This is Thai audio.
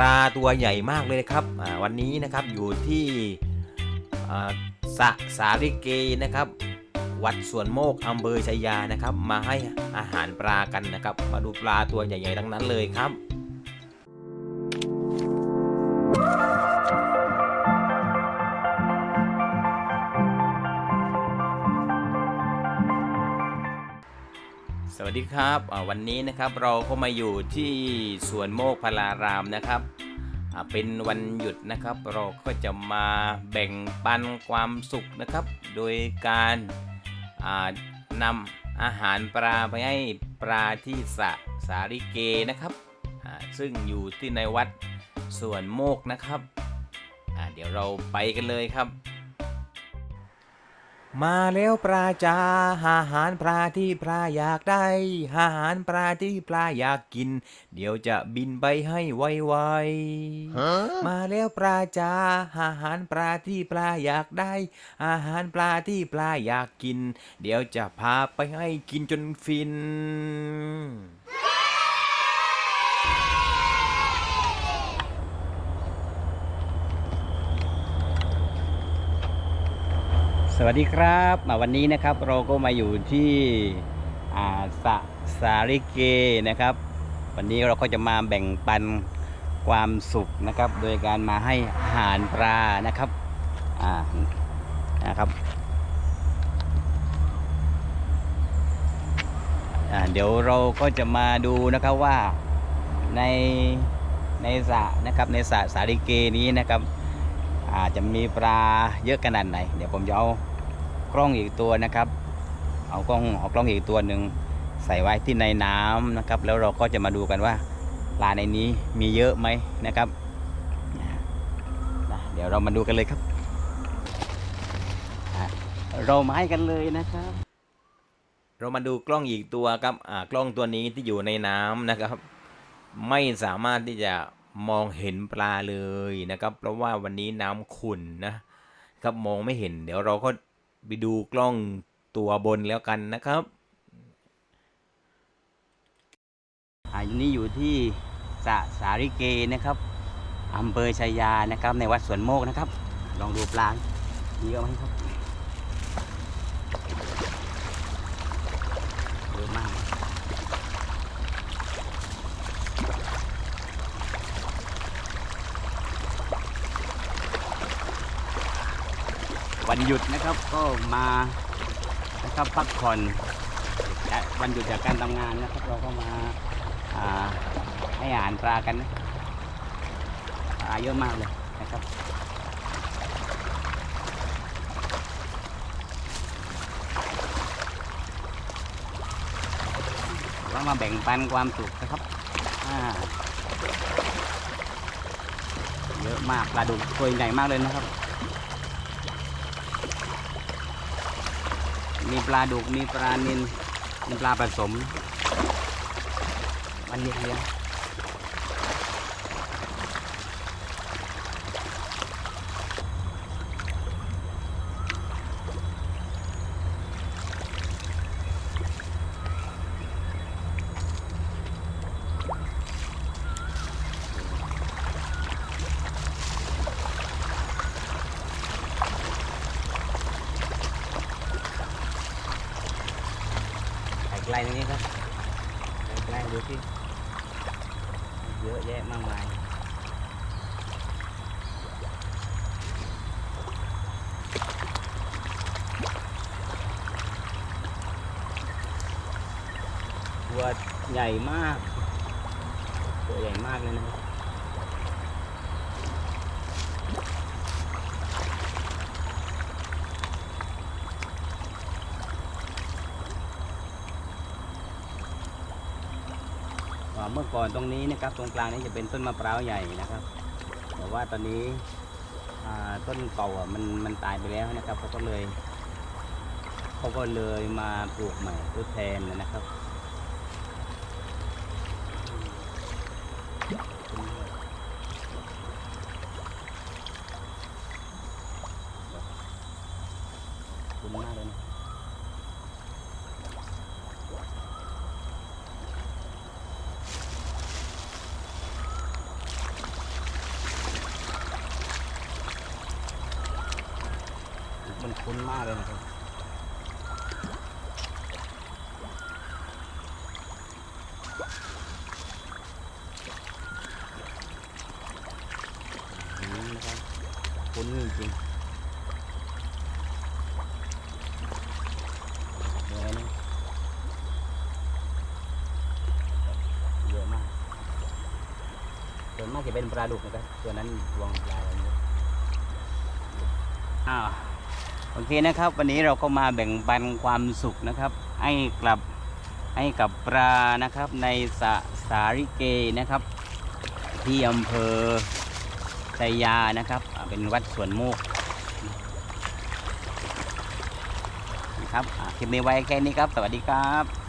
ลาตัวใหญ่มากเลยนะครับวันนี้นะครับอยู่ที่สะสาริเกนะครับ วัดสวนโมกอำเภอชัยยานะครับ มาให้อาหารปลากันนะครับ มาดูปลาตัวใหญ่ๆทั้งนั้นเลยครับ สวัสดีครับวันนี้นะครับเราก็มาอยู่ที่สวนโมกพลารามนะครับเป็นวันหยุดนะครับ เราก็จะมาแบ่งปันความสุขนะครับ โดยการนำอาหารปลาไปให้ปลาที่สะสาริเกนะครับ ซึ่งอยู่ที่ในวัดสวนโมกนะครับเดี๋ยวเราไปกันเลยครับ มาแล้วปลาจาอาหารปลาที่ปลาอยากได้อาหารปลาที่ปลาอยากกิน เดี๋ยวจะบินไปให้ไวๆมาแล้วปลาจาอาหารปลาที่ปลาอยากได้ อาหารปลาที่ปลาอยากกิน เดี๋ยวจะพาไปให้กินจนฟิน สวัสดีครับมาวันนี้นะครับเราก็มาอยู่ที่อาสะสาริเกนะครับ วันนี้เราก็จะมาแบ่งปันความสุขนะครับ โดยการมาให้อาหารปลานะครับอ่านะครับเดี๋ยวเราก็จะมาดูนะครับว่าในในสระนะครับในสระสาริเกนี้นะครับอาจจะมีปลาเยอะขนาดไหน เดี๋ยวผมจะเอา กล้องอีกตัวนะครับ เอากล้องเอากล้องอีกตัวหนึ่งใส่ไว้ที่ในน้ำนะครับ แล้วเราก็จะมาดูกันว่าปลาในนี้มีเยอะไหมนะครับนะเดี๋ยวเรามาดูกันเลยครับ เราไม้กันเลยนะครับ เรามาดูกล้องอีกตัวครับกล้องตัวนี้ที่อยู่ในน้ำนะครับ ไม่สามารถที่จะมองเห็นปลาเลยนะครับ เพราะว่าวันนี้น้ำขุ่นนะครับมองไม่เห็น เดี๋ยวเราก็ ไปดูกล้องตัวบนแล้วกันนะครับ อันนี้อยู่ที่สะสาริเกนะครับอำเภอชายานะครับในวัดสวนโมกนะครับ ลองดูปลามีเยอะไหมครับเยอะมาก วันหยุดนะครับก็มานะครับพักผ่อนและวันหยุดจากการทำงานนะครับ เราก็มาให้อาหารปลากันนะปลาเยอะมากเลยนะครับก็มาแบ่งปันความสุขนะครับเยอะมากปลาดุกตัวใหญ่มากเลยนะครับ มีปลาดุกมีปลานิลมีปลาผสมมันเลี้ยงเลี้ยง ใกล้ๆตรงนี้ครับใกล้ๆดูที่เยอะแยะมากมายตัวใหญ่มาก ตัวใหญ่มากเลยนะครับ เมื่อก่อนตรงนี้นะครับตรงกลางนี้จะเป็นต้นมะพร้าวใหญ่นะครับ แต่ว่าตอนนี้ต้นเก่าอะมันมันตายไปแล้วนะครับเขาก็เลยเขาก็เลยมาปลูกใหม่ทดแทนนะครับ คุ้นมากเลยนะครับอืมนะครับคุ้นจริงเลยนะเยอะมากส่วนมากจะเป็นปลาดุกนะครับ ตัวนั้นรวงปลาอะไรนี้อ้าว โอเคนะครับ วันนี้เราก็มาแบ่งปันความสุขนะครับ ให้กลับให้กับปลานะครับในสะสาริเกนะครับ ที่อำเภอไชยานะครับ เป็นวัดสวนโมกนะครับคลิปนี้ไว้แค่นี้ครับ สวัสดีครับ